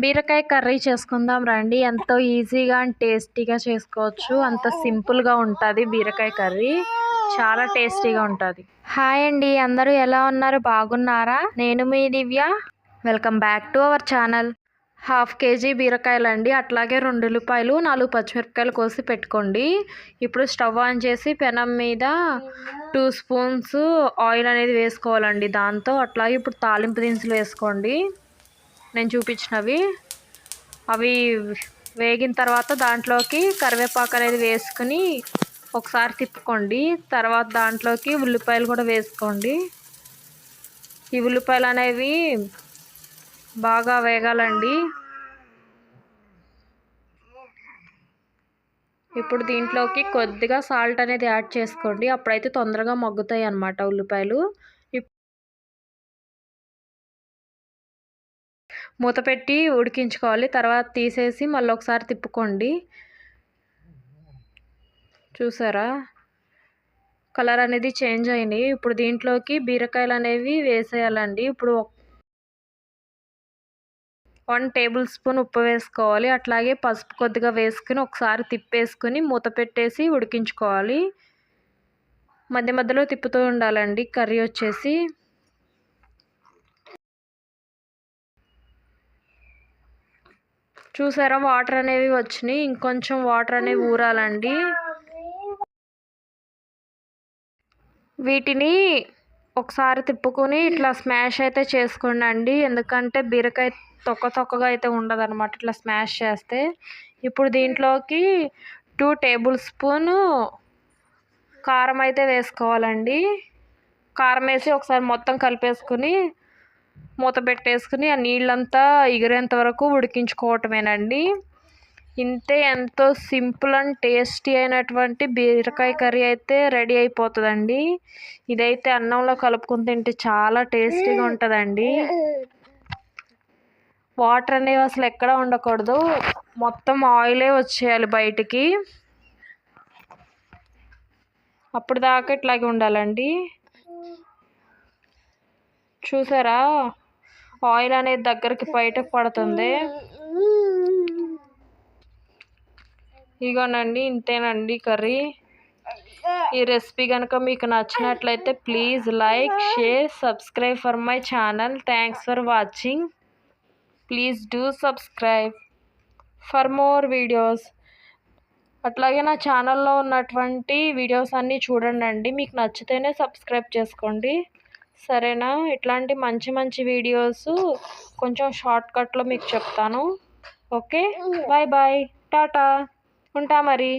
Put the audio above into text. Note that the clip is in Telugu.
బీరకాయ కర్రీ చేసుకుందాం రండి. ఎంతో ఈజీగా అండ్ టేస్టీగా చేసుకోవచ్చు. అంత సింపుల్గా ఉంటుంది బీరకాయ కర్రీ. చాలా టేస్టీగా ఉంటుంది. హాయ్ అండి. అందరూ ఎలా ఉన్నారు? బాగున్నారా? నేను మీ Divya. Welcome back to our channel. Half KG బీరకాయలు అండి. అట్లాగే రెండు ఉల్లిపాయలు నాలుగు పచ్చిమిరపకాయలు కోసి పెట్టుకోండి. ఇప్పుడు స్టవ్ ఆన్ చేసి పెనం మీద టూ స్పూన్స్ ఆయిల్ అనేది వేసుకోవాలండి. దాంతో అట్లాగే ఇప్పుడు తాలింపు దినుసులు వేసుకోండి. నేను చూపించినవి. అవి వేగిన తర్వాత దాంట్లోకి కరివేపాకు అనేది వేసుకుని ఒకసారి తిప్పుకోండి. తర్వాత దాంట్లోకి ఉల్లిపాయలు కూడా వేసుకోండి. ఈ ఉల్లిపాయలు అనేవి బాగా వేగాలండి. ఇప్పుడు దీంట్లోకి కొద్దిగా సాల్ట్ అనేది యాడ్ చేసుకోండి. అప్పుడైతే తొందరగా మగ్గుతాయి అన్నమాట ఉల్లిపాయలు. మూత పెట్టి ఉడికించుకోవాలి. తర్వాత తీసేసి మళ్ళీ ఒకసారి తిప్పుకోండి. చూసారా? కలర్ అనేది చేంజ్ అయినాయి ఇప్పుడు దీంట్లోకి బీరకాయలు అనేవి వేసేయాలండి. ఇప్పుడు వన్ టేబుల్ స్పూన్ ఉప్పు వేసుకోవాలి. అట్లాగే పసుపు కొద్దిగా వేసుకుని ఒకసారి తిప్పేసుకుని మూత పెట్టేసి ఉడికించుకోవాలి. మధ్య మధ్యలో తిప్పుతూ ఉండాలండి. కర్రీ వచ్చేసి. చూసారా? వాటర్ అనేవి వచ్చినాయి. ఇంకొంచెం వాటర్ అనేవి ఊరాలండి. వీటిని ఒకసారి తిప్పుకొని ఇట్లా స్మాష్ అయితే చేసుకోండి ఎందుకంటే బీరకాయ తొక్క తొక్కగా అయితే ఉండదు అనమాట ఇట్లా స్మాష్ చేస్తే. ఇప్పుడు దీంట్లోకి టూ టేబుల్ స్పూను కారం అయితే వేసుకోవాలండి. కారం వేసి ఒకసారి మొత్తం కలిపేసుకుని మూత పెట్టేసుకుని ఆ నీళ్ళంతా ఎగిరేంత వరకు ఉడికించుకోవటమేనండి. ఇంతే ఎంతో సింపుల్ అండ్ టేస్టీ అయినటువంటి బీరకాయ కర్రీ అయితే రెడీ అయిపోతుందండి. ఇదైతే అన్నంలో కలుపుకుని తింటే చాలా టేస్టీగా ఉంటుందండి. వాటర్ అనేవి అసలు ఎక్కడ ఉండకూడదు. మొత్తం ఆయిలే వచ్చేయాలి బయటికి. అప్పుడు దాకా ఇట్లాగే ఉండాలండి. చూసారా? ఆయిల్ అనేది దగ్గరికి బయటకు పడుతుంది. ఇగోనండి ఇంతేనండి కర్రీ. ఈ రెసిపీ కనుక మీకు నచ్చినట్లయితే please like share subscribe for my channel. Thanks for watching. Please do subscribe for more videos. అట్లాగే నా ఛానల్లో ఉన్నటువంటి వీడియోస్ అన్నీ చూడండి అండి మీకు నచ్చితేనే సబ్స్క్రైబ్ చేసుకోండి. సరేనా? ఇట్లాంటి మంచి మంచి వీడియోస్ కొంచెం షార్ట్కట్లో మీకు చెప్తాను. ఓకే. Bye bye. టాటా. ఉంటా మరి.